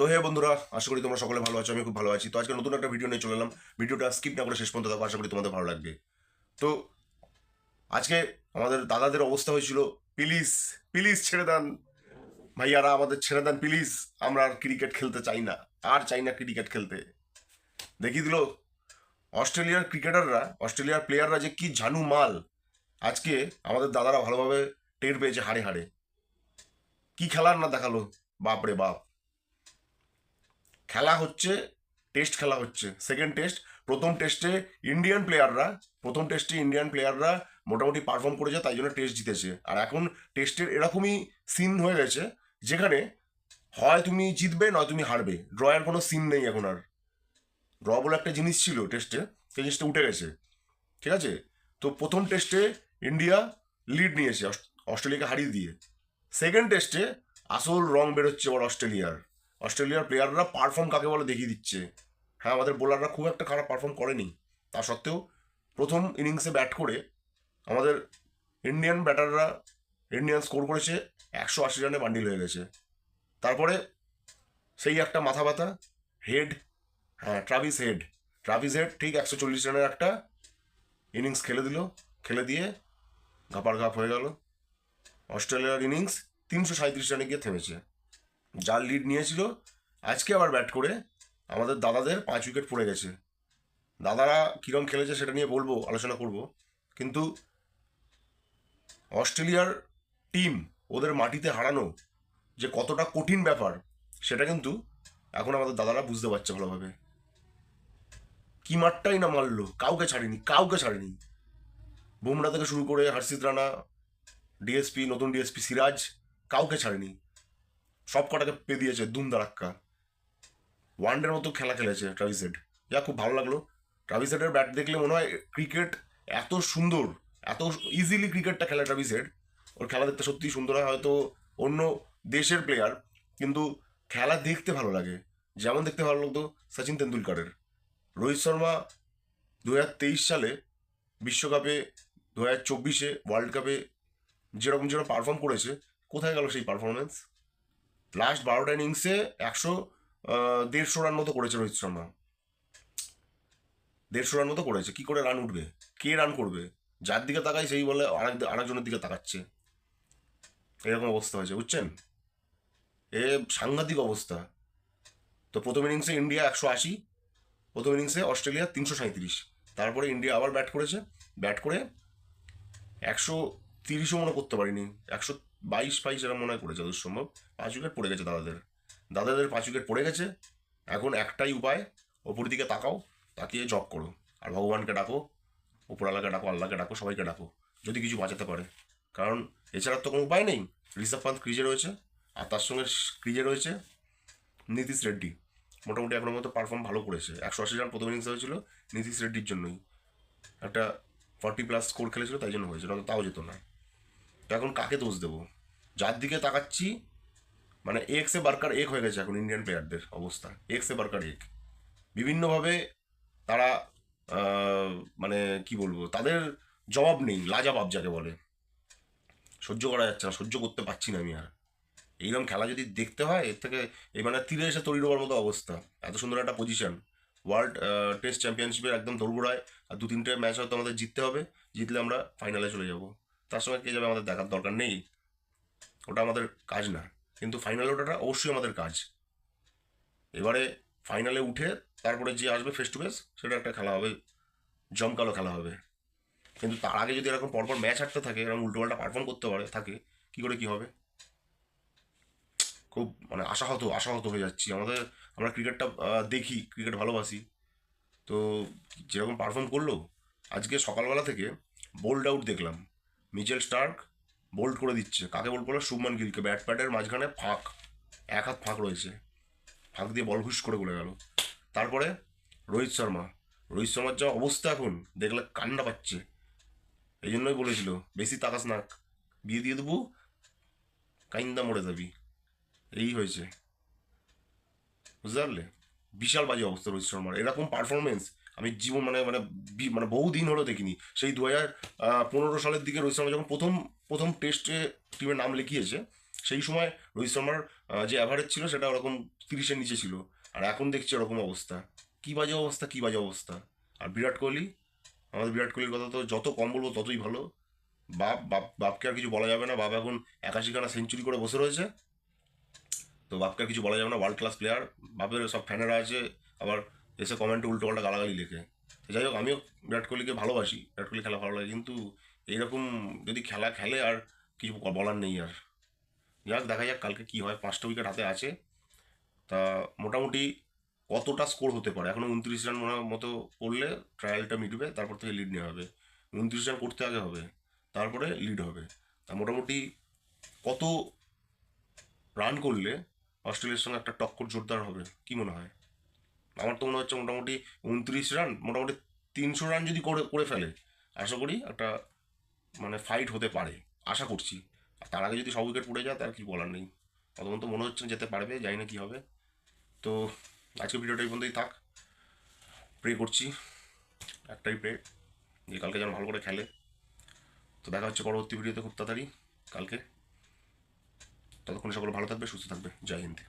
তো হে বন্ধুরা, আশা করি তোমরা সকলে ভালো আছো আমি খুব ভালো আছি। তো আজকে নতুন একটা ভিডিও নিয়ে চলে এলাম। ভিডিওটা স্কিপ না করে শেষ পর্যন্ত দেখো, আশা করি তোমাদের ভালো লাগবে। তো আজকে আমাদের দাদাদের অবস্থা হয়েছিল প্লিজ প্লিজ ছেড়ে দেন। ভাইয়ারা, আমাদের ছেড়ে দেন প্লিজ আমরা আর ক্রিকেট খেলতে চাই না, আর চাই না ক্রিকেট খেলতে। দেখিয়ে দিল, অস্ট্রেলিয়ার ক্রিকেটাররা অস্ট্রেলিয়ার প্লেয়াররা যে কি ঝানু মাল। আজকে আমাদের দাদারা ভালোভাবে টের পেয়েছে হাড়ে হাড়ে। কি খেলার না দেখাল? বাপ রে বাপ। খেলা হচ্ছে টেস্ট খেলা হচ্ছে। সেকেন্ড টেস্ট প্রথম টেস্টে ইন্ডিয়ান প্লেয়াররা প্রথম টেস্টে ইন্ডিয়ান প্লেয়াররা মোটামুটি পারফর্ম করেছে, তাই জন্য টেস্ট জিতেছে। আর এখন টেস্টের এরকমই সিন হয়ে গেছে, যেখানে হয় তুমি জিতবে, নয় তুমি হারবে। ড্রয়ের কোনো সিন নেই এখন আর। ড্র বলে একটা জিনিস ছিল টেস্টে সেই জিনিসটা উঠে গেছে। ঠিক আছে? তো প্রথম টেস্টে ইন্ডিয়া লিড নিয়েছে অস- অস্ট্রেলিয়াকে হারিয়ে দিয়ে। সেকেন্ড টেস্টে আসল রং বেরোচ্ছে এবার অস্ট্রেলিয়ার। অস্ট্রেলিয়ার প্লেয়াররা পারফর্ম কাকে বলে দেখিয়ে দিচ্ছে। হ্যাঁ আমাদের বোলাররা খুব একটা খারাপ পারফর্ম করেনি। তা সত্ত্বেও প্রথম ইনিংসে ব্যাট করে আমাদের ইন্ডিয়ান ব্যাটাররা ইন্ডিয়ান স্কোর করেছে, একশো আশি রানে বান্ডিল হয়ে গেছে। তারপরে সেই একটা মাথা ব্যথা হেড হ্যাঁ ট্রাভিস হেড ট্রাভিস হেড ঠিক একশো চল্লিশ রানের একটা ইনিংস খেলে দিল, খেলে দিয়ে ঘাপার ঘাপ হয়ে গেল। অস্ট্রেলিয়ার ইনিংস তিনশো সাঁত্রিশ রানে গিয়ে থেমেছে। যার লিড নিয়েছিল। আজকে আবার ব্যাট করে আমাদের দাদাদের পাঁচ উইকেট পড়ে গেছে। দাদারা কীরকম খেলেছে সেটা নিয়ে বলব, আলোচনা করব। কিন্তু অস্ট্রেলিয়ার টিম ওদের মাটিতে হারানো যে কতটা কঠিন ব্যাপার, সেটা কিন্তু এখন আমাদের দাদারা বুঝতে পারছে ভালোভাবে। কি মাঠটাই না মারলো, কাউকে ছাড়েনি কাউকে ছাড়েনি। বুমরা থেকে শুরু করে হর্ষিত রানা ডিএসপি নতুন ডিএসপি সিরাজ, কাউকে ছাড়েনি। সব কটাকে পে দিয়েছে দুম দারাক্কা ওয়ানডের মতো খেলা খেলেছে ট্রাভিসেড যা খুব ভালো লাগল। ট্রাভিসেডের ব্যাট দেখলে মনে হয় ক্রিকেট এত সুন্দর, এত ইজিলি ক্রিকেটটা খেলে ট্রাভিসেড ওর খেলা দেখতে সত্যিই সুন্দর হয়। হয়তো অন্য দেশের প্লেয়ার কিন্তু খেলা দেখতে ভালো লাগে। যেমন দেখতে ভালো লাগতো সচিন তেন্ডুলকারের। রোহিত শর্মা দু হাজার তেইশ সালে বিশ্বকাপে দু হাজার চব্বিশে ওয়ার্ল্ড কাপে যেরকম যেরকম পারফর্ম করেছে, কোথায় গেল সেই পারফরমেন্স লাস্ট বারোটা ইনিংসে একশো দেড়শো রান মতো করেছে রোহিত শর্মা। দেড়শো রান মতো করেছে। কি করে রান উঠবে? কে রান করবে? যার দিকে তাকায় সেই বলে আরেক, আরেকজনের দিকে তাকাচ্ছে। এরকম অবস্থা হয়েছে, বুঝছেন? এ সাংঘাতিক অবস্থা। তো প্রথম ইনিংসে ইন্ডিয়া একশো আশি, প্রথম ইনিংসে অস্ট্রেলিয়া তিনশো সাঁত্রিশ তারপরে ইন্ডিয়া আবার ব্যাট করেছে। ব্যাট করে একশো তিরিশও মনে করতে পারিনি। একশো বাইশ বাইশ এরকম মনে করেছে যত সম্ভব। পাঁচ উইকেট পড়ে গেছে দাদাদের। দাদাদের পাঁচ উইকেট পড়ে গেছে। এখন একটাই উপায় ওপর দিকে তাকাও, তাকিয়ে জব করো। আর ভগবানকে ডাকো, উপরওয়ালাকে ডাকো, আল্লাহকে ডাকো, সবাইকে ডাকো, যদি কিছু বাঁচাতে পারে। কারণ এছাড়া তো কোনো উপায় নেই। ঋষভ পান্ত ক্রিজে রয়েছে, আর তার সঙ্গে ক্রিজে রয়েছে নীতিশ রেড্ডি। মোটামুটি এখনও মতো পারফর্ম ভালো করেছে। একশো আশি রান প্রথম ইনিংসে হয়েছিল নীতিশ রেড্ডির জন্যই। একটা ফর্টি প্লাস স্কোর খেলেছিল, তাই জন্য হয়েছিল তাও যেত না। তো এখন কাকে দোষ দেবো? যার দিকে তাকাচ্ছি মানে এক্সে বার্কার এক হয়ে গেছে এখন ইন্ডিয়ান প্লেয়ারদের অবস্থা। এক্সে বার্কার এক। বিভিন্নভাবে তারা মানে কি বলব, তাদের জবাব নেই, লাজাবাব যাকে বলে। সহ্য করা যাচ্ছে না, সহ্য করতে পারছি না আমি আর। এইরকম খেলা যদি দেখতে হয়, এর থেকে এই মানে তীরে এসে তৈরি হওয়ার মতো অবস্থা। এত সুন্দর একটা পজিশন ওয়ার্ল্ড টেস্ট চ্যাম্পিয়নশিপের একদম দোরগোড়ায়, আর দু তিনটে ম্যাচ হয়তো আমাদের জিততে হবে, জিতলে আমরা ফাইনালে চলে যাব। তার সঙ্গে কে যাবে আমাদের দেখার দরকার নেই। ওটা আমাদের কাজ না। কিন্তু ফাইনালে ওঠাটা অবশ্যই আমাদের কাজ। এবারে ফাইনালে উঠে তারপরে যে আসবে ফেস টু ফেস সেটা একটা খেলা হবে। জমকালো খেলা হবে। কিন্তু তার আগে যদি এরকম পরপর ম্যাচ হাঁটতে থাকে, এরকম উল্টোপাল্টা পারফর্ম করতে পারে, থাকে, কি করে কি হবে? খুব মানে আশাহত আশাহত হয়ে যাচ্ছি। আমাদের, আমরা ক্রিকেটটা দেখি, ক্রিকেট ভালোবাসি। তো যেরকম পারফর্ম করল, আজকে সকালবেলা থেকে বোল্ড আউট দেখলাম। মিচেল স্টার্ক বোল্ড করে দিচ্ছে। কাকে বোল্ড করল? শুভমান গিলকে। ব্যাট প্যাটের মাঝখানে ফাঁক। এক হাত ফাঁক রয়েছে। ফাঁক দিয়ে বল হুশ করে বলে গেল। তারপরে রোহিত শর্মা। রোহিত শর্মার যা অবস্থা এখন, দেখলে কান্না পাচ্ছে। এই জন্যই বলেছিল, বেশি তাকাস নাক বিয়ে দিয়ে দেবো, কাইন্দা মরে যাবি। এই হয়েছে। বুঝতে পারলে? বিশাল বাজে অবস্থা রোহিত শর্মার। এরকম পারফরমেন্স আমি জীবন মানে মানে মানে বহু দিন হলো দেখিনি। সেই দু হাজার পনেরো সালের দিকে রোহিত শর্মা যখন প্রথম প্রথম টেস্টে টিমের নাম লিখিয়েছে, সেই সময় রোহিত শর্মার যে অ্যাভারেজ ছিল সেটা ওরকম তিরিশের নিচে ছিল। আর এখন দেখছি ওরকম অবস্থা। কী বাজে অবস্থা, কী বাজে অবস্থা। আর বিরাট কোহলি? আমাদের বিরাট কোহলির কথা তো যত কম বলব ততই ভালো। বাপ বাপ, বাপকে আর কিছু বলা যাবে না। বাপ এখন একাশিখানা সেঞ্চুরি করে বসে রয়েছে। তো বাপকে আর কিছু বলা যাবে না। ওয়ার্ল্ড ক্লাস প্লেয়ার বাপের সব ফ্যানেরা আছে। আবার এসে কমেন্টে উল্টো পাল্টা গালাগালি লেখে। যাই হোক, আমিও বিরাট কোহলিকে ভালোবাসি, বিরাট কোহলি খেলা ভালো লাগে, কিন্তু এইরকম যদি খেলা খেলে আর কিছু বলার নেই আর। যাক, দেখা যাক কালকে কী হয়। পাঁচটা উইকেট হাতে আছে। তা মোটামুটি কতটা স্কোর হতে পারে? এখনও উনত্রিশ রান মতো করলে ট্রায়ালটা মিটবে, তারপর থেকে লিড নেওয়া হবে। উনত্রিশ রান করতে আগে হবে, তারপরে লিড হবে। তা মোটামুটি কত রান করলে অস্ট্রেলিয়ার সঙ্গে একটা টক্কর জোরদার হবে, কি মনে হয়? আমার তো মনে হচ্ছে মোটামুটি উনত্রিশ রান মোটামুটি তিনশো রান যদি করে করে ফেলে, আশা করি একটা মানে ফাইট হতে পারে, আশা করছি। আর তার আগে যদি সব উইকেট পড়ে যায়, তার কি বলার নেই। তখন তো মনে হচ্ছে যেতে পারবে, জানি না কী হবে। তো আজকে ভিডিওটা এই পর্যন্তই থাক। প্রে করছি, একটাই প্রে যে কালকে যেন ভালো করে খেলে। তো দেখা হচ্ছে পরবর্তী ভিডিওতে খুব তাড়াতাড়ি, কালকে। ততক্ষণ সকলে ভালো থাকবে, সুস্থ থাকবে। জয় হিন্দ।